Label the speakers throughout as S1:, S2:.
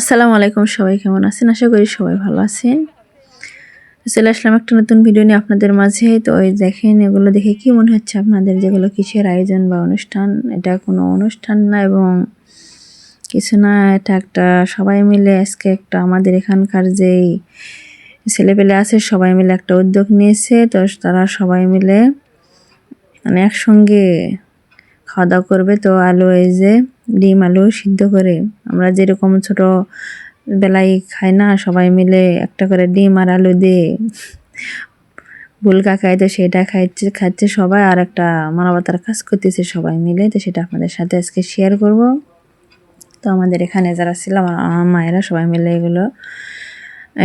S1: আসসালামু আলাইকুম সবাই, কেমন আছেন? আশা করি সবাই ভালো আছেন। চলে আসলাম একটা নতুন ভিডিও নিয়ে আপনাদের মাঝে। তো ওই দেখেন, এগুলো দেখে কি মনে হচ্ছে আপনাদের? যেগুলো কিসের আয়োজন বা অনুষ্ঠান? এটা কোনো অনুষ্ঠান না এবং কিছু না, এটা একটা সবাই মিলে আজকে একটা আমাদের এখানকার যেই ছেলেপেলে আছে, সবাই মিলে একটা উদ্যোগ নিয়েছে। তো তারা সবাই মিলে মানে একসঙ্গে খাওয়া দাওয়া করবে। তো আলু এই যে ডিম, আলু সিদ্ধ করে আমরা যেরকম ছোট বেলায় খাই না, সবাই মিলে একটা করে ডিম আর আলু দিয়ে বুলকা খাই তো সেটা খাইছে, খাচ্ছে সবাই আর একটা মানবতার কাজ করতেছে সবাই মিলে, তো সেটা আপনাদের সাথে আজকে শেয়ার করব। তো আমাদের এখানে যারা ছিল, আমার মায়েরা সবাই মিলে এগুলো,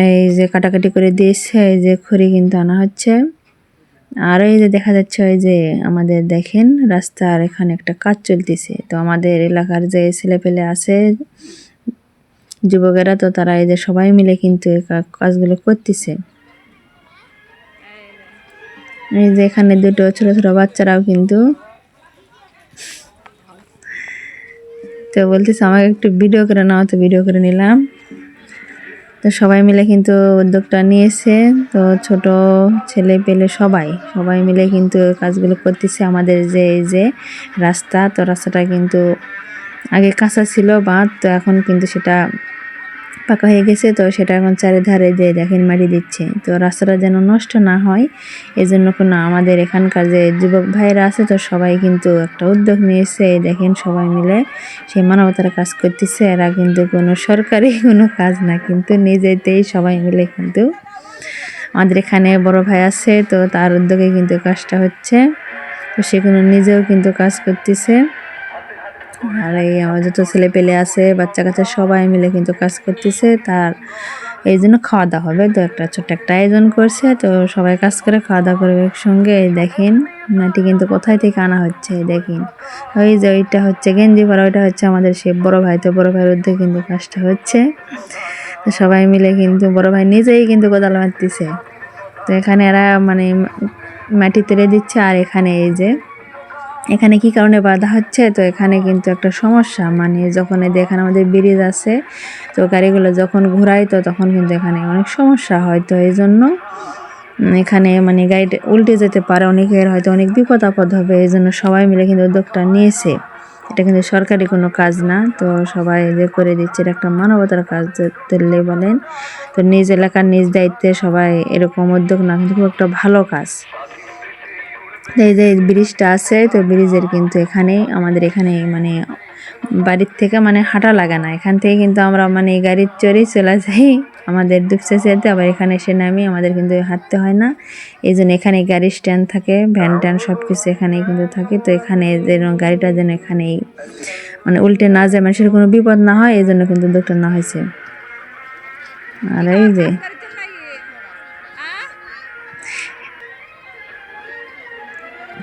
S1: এই যে কাটাকাটি করে দিয়েছে, এই যে খড়ি কিন্তু আনা হচ্ছে। আর এই যে দেখা যাচ্ছে ওই যে আমাদের দেখেন রাস্তার এখানে একটা কাজ চলতেছে। তো আমাদের এলাকার যে ছেলেপেলে আছে, যুবকেরা তো তারা এই যে সবাই মিলে কিন্তু কাজগুলো করতেছে। এই যে এখানে দুটো ছোট ছোট বাচ্চারাও কিন্তু তো বলতেছে আমাকে একটু ভিডিও করে নাও, তো ভিডিও করে নিলাম। তো সবাই মিলে কিন্তু উদ্যোগটা নিয়েছে। তো ছোট ছেলে পেলে সবাই সবাই মিলে কিন্তু কাজগুলো করতেছে আমাদের যে এই যে রাস্তা। তো রাস্তাটা কিন্তু আগে কাঁচা ছিল, বাঁধ। তো এখন কিন্তু সেটা পাকা হয়ে গেছে, তো সেটা এখন চারিধারে যে দেখেন মাটি দিচ্ছে। তো রাস্তাটা যেন নষ্ট না হয় এই জন্য কোনো আমাদের এখানকার যে যুবক ভাইয়েরা আছে, তো সবাই কিন্তু একটা উদ্যোগ নিয়েছে। দেখেন সবাই মিলে সেই মানবতার কাজ করতেছে, এরা কিন্তু কোনো সরকারি কোনো কাজ না, কিন্তু নিজেতেই সবাই মিলে কিন্তু আমাদের এখানে বড় ভাই আছে, তো তার উদ্যোগে কিন্তু কাজটা হচ্ছে। তো সেগুলো নিজেও কিন্তু কাজ করতেছে। আর এই আমার যত ছেলে পেলে আছে বাচ্চা কাচ্চা সবাই মিলে কিন্তু কাজ করতেছে। তার এই জন্য খাওয়া দাওয়া হবে। তো একটা ছোট্ট একটা আয়োজন করছে। তো সবাই কাজ করে খাওয়া দাওয়া করবে একসঙ্গে। দেখেন মাটি কিন্তু কোথায় থেকে আনা হচ্ছে দেখেন। ওই যে ওইটা হচ্ছে গেঞ্জি পরা, ওইটা হচ্ছে আমাদের সে বড় ভাই। তো বড় ভাইয়ের উদ্যোগে কিন্তু কাজটা হচ্ছে। তো সবাই মিলে কিন্তু, বড় ভাই নিজেই কিন্তু কোদাল মারতেছে। তো এখানে এরা মানে মাটি তুলে দিচ্ছে। আর এখানে এই যে এখানে কি কারণে বাধা হচ্ছে? তো এখানে কিন্তু একটা সমস্যা। মানে যখন এখানে আমাদের ব্রিজ আছে, তো গাড়িগুলো যখন ঘোরায়, তো তখন কিন্তু এখানে অনেক সমস্যা হয়। তো এই জন্য এখানে মানে গাড়িটা উল্টে যেতে পারে। অনেকের হয়তো অনেক বিপদ আপদ হবে। এই জন্য সবাই মিলে কিন্তু উদ্যোগটা নিয়েছে। এটা কিন্তু সরকারি কোনো কাজ না। তো সবাই যে করে দিচ্ছে। এটা একটা মানবতার কাজ তুললে বলেন। তো নিজ এলাকার নিজ দায়িত্বে সবাই এরকম উদ্যোগ না কিন্তু খুব একটা ভালো কাজ। এই যে ব্রিজটা আছে, তো ব্রিজের কিন্তু এখানে আমাদের এখানে মানে বাড়ির থেকে মানে হাঁটা লাগে না। এখান থেকে কিন্তু আমরা মানে গাড়ির চড়েই চলে যাই। আমাদের দুপসে যেতে আবার এখানে এসে নামি, আমাদের কিন্তু হাঁটতে হয় না। এই জন্য এখানে গাড়ি স্ট্যান্ড থাকে ভ্যান ট্যান সব কিছু এখানেই কিন্তু থাকে। তো এখানে যেন গাড়িটা যেন এখানেই মানে উল্টে না যায়, মানুষের কোনো বিপদ না হয়, এই জন্য কিন্তু উদ্যোগটা না হয়েছে। আর এই যে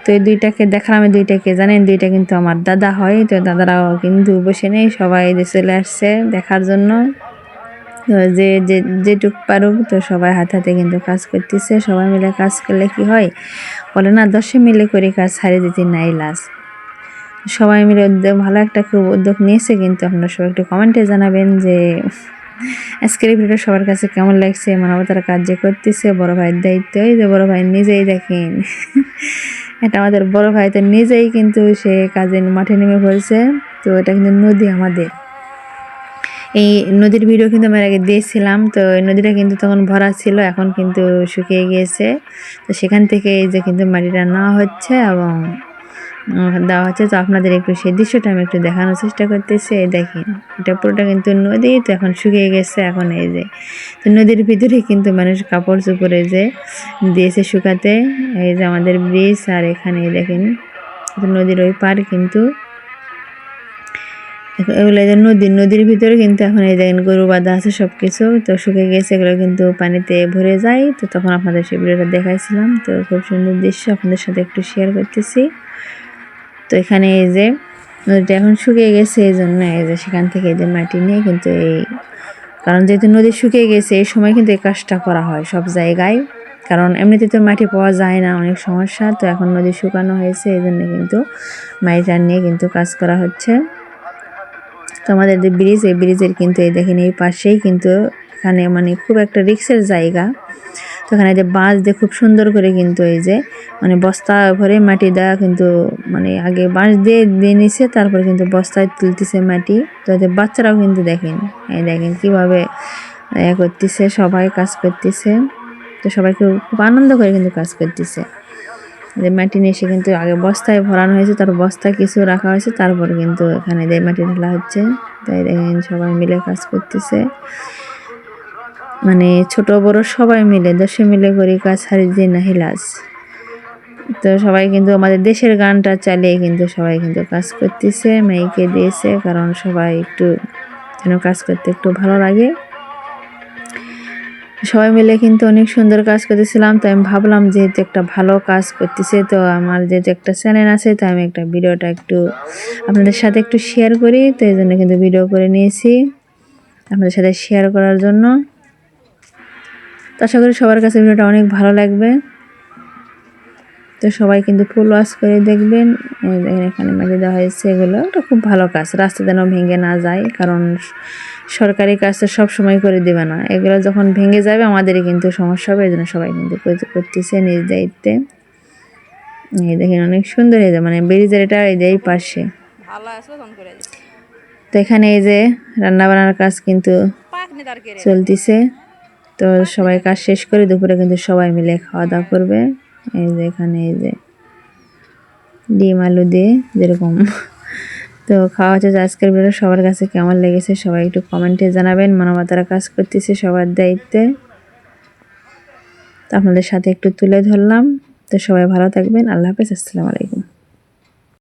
S1: তো এই দুইটাকে দেখালাম, এই দুইটাকে জানেন, দুইটা কিন্তু আমার দাদা হয়, তো দাদারাও কিন্তু বসে নেই, সবাই চলে আসছে দেখার জন্য। তো যে যেটুক পারুক, তো সবাই হাতে হাতে কিন্তু কাজ করতেছে, সবাই মিলে কাজ করলে কি হয়? বলে না, দশে মিলে করে কাজ ছাড়িয়ে দিতে নাই লাস সবাই মিলে উদ্যোগ, ভালো একটা খুব উদ্যোগ নিয়েছে, কিন্তু আপনারা সবাই একটু কমেন্টে জানাবেন যে, আজকের ভিডিওটা সবার কাছে কেমন লাগছে, মানবতার কাজ যে করতেছে, বড় ভাইয়ের দায়িত্ব, এই যে বড় ভাই নিজেই দেখেন। এটা আমাদের বড় ভাই তো নিজেই কিন্তু সে কাজে মাঠে নেমে পড়েছে। তো এটা কিন্তু নদী আমাদের। এই নদীর ভিডিও কিন্তু আমি আগে দিয়েছিলাম তো এই নদীটা কিন্তু তখন ভরা ছিল, এখন কিন্তু শুকিয়ে গিয়েছে। তো সেখান থেকে এই যে কিন্তু মাটিটা নেওয়া হচ্ছে এবং দেওয়া হচ্ছে তো আপনাদের একটু সেই দৃশ্যটা আমি একটু দেখানোর চেষ্টা করতেছি। এই দেখেন, এটা পুরোটা কিন্তু নদী, তো এখন শুকিয়ে গেছে, এখন এই যে, তো নদীর ভিতরে কিন্তু মানুষ কাপড় চোপড়ে যে দিয়েছে শুকাতে। এই যে আমাদের ব্রিজ, আর এখানে দেখেন নদীর ওই পার কিন্তু এগুলো যে নদী, নদীর ভিতরে কিন্তু এখন এই দেখেন গরু বাঁধা আছে সব কিছু তো শুকিয়ে গেছে, এগুলো কিন্তু পানিতে ভরে যায়। তো তখন আপনাদের সেই ভিডিওটা দেখাইছিলাম, তো খুব সুন্দর দৃশ্য, আপনাদের সাথে একটু শেয়ার করতেছি। তো এখানে এই যে, নদীটা এখন শুকিয়ে গেছে, এই জন্য এই যে সেখান থেকে এই যে মাটি নিয়ে কিন্তু এই, কারণ যেহেতু নদী শুকিয়ে গেছে, এই সময় কিন্তু এই কাজটা করা হয় সব জায়গায়। কারণ এমনিতে তো মাটি পাওয়া যায় না, অনেক সমস্যা, তো এখন নদী শুকানো হয়েছে, এই জন্য কিন্তু মাটিটা নিয়ে কিন্তু কাজ করা হচ্ছে। তো আমাদের যে ব্রিজ, এই ব্রিজের কিন্তু এই দেখেন এই পাশেই কিন্তু এখানে মানে খুব একটা রিক্সের জায়গা। তো এখানে যে বাঁশ দিয়ে খুব সুন্দর করে কিন্তু এই যে মানে বস্তা ভরে মাটি দেওয়া কিন্তু মানে আগে বাঁশ দিয়ে দিয়ে নিছে, তারপরে কিন্তু বস্তায় তুলতেছে মাটি। তো যে বাচ্চারাও কিন্তু দেখেন, এই দেখেন কীভাবে, এ করতেছে, সবাই কাজ করতেছে। তো সবাইকে খুব আনন্দ করে কিন্তু কাজ করতেছে। যে মাটি নিয়ে এসে কিন্তু আগে বস্তায় ভরানো হয়েছে তার বস্তায় কিছু রাখা হয়েছে, তারপর কিন্তু এখানে দিয়ে মাটি ঢালা হচ্ছে। তাই দেখেন সবাই মিলে কাজ করতেছে। মানে ছোট বড় সবাই মিলে, দশে মিলে করি কাজ হারি দিন না হিলাস তো সবাই কিন্তু আমাদের দেশের গানটা চালিয়ে কিন্তু সবাই কিন্তু কাজ করতেছে, মেয়েকে দিয়েছে, কারণ সবাই একটু যেন কাজ করতে একটু ভালো লাগে। সবাই মিলে কিন্তু অনেক সুন্দর কাজ করতেছিলাম, তো আমি ভাবলাম যেহেতু একটা ভালো কাজ করতেছে, তো আমার যেহেতু একটা চ্যানেল আছে, তো আমি একটা ভিডিওটা একটু আপনাদের সাথে একটু শেয়ার করি, তো এই জন্য কিন্তু ভিডিও করে নিয়েছি। আপনাদের সাথে শেয়ার করার জন্য। তো আশা করি সবার কাছে ভিডিওটা অনেক ভালো লাগবে। তো সবাই কিন্তু ফুল ওয়াশ করে দেখবেন। এখানে মাটি দেওয়া হয়েছে এগুলো এটা খুব ভালো কাজ। রাস্তা যেন ভেঙে না যায় কারণ সরকারি কাজ তো সব সময় করে দেবে না। এগুলো যখন ভেঙে যাবে আমাদেরই কিন্তু সমস্যা হবে এই জন্য সবাই কিন্তু করতে- করতেছে নিজ দায়িত্বে। এই দেখেন অনেক সুন্দর হয়ে যায় মানে ব্রিজের এটা এই যে এই পাশে। তো এখানে এই যে রান্না বান্নার কাজ কিন্তু চলতিছে। তো সবাই কাজ শেষ করে দুপুরে কিন্তু সবাই মিলে খাওয়া দাওয়া করবে। এই যে এখানে এই যে ডিম আলু দিয়ে যেরকম। তো খাওয়া হচ্ছে আজকের ভিডিও সবার কাছে কেমন লেগেছে সবাই একটু কমেন্টে জানাবেন। মানবতারা কাজ করতেছে সবার দায়িত্বে। তো আপনাদের সাথে একটু তুলে ধরলাম। তো সবাই ভালো থাকবেন। আল্লাহ হাফেজ। আসসালামু আলাইকুম।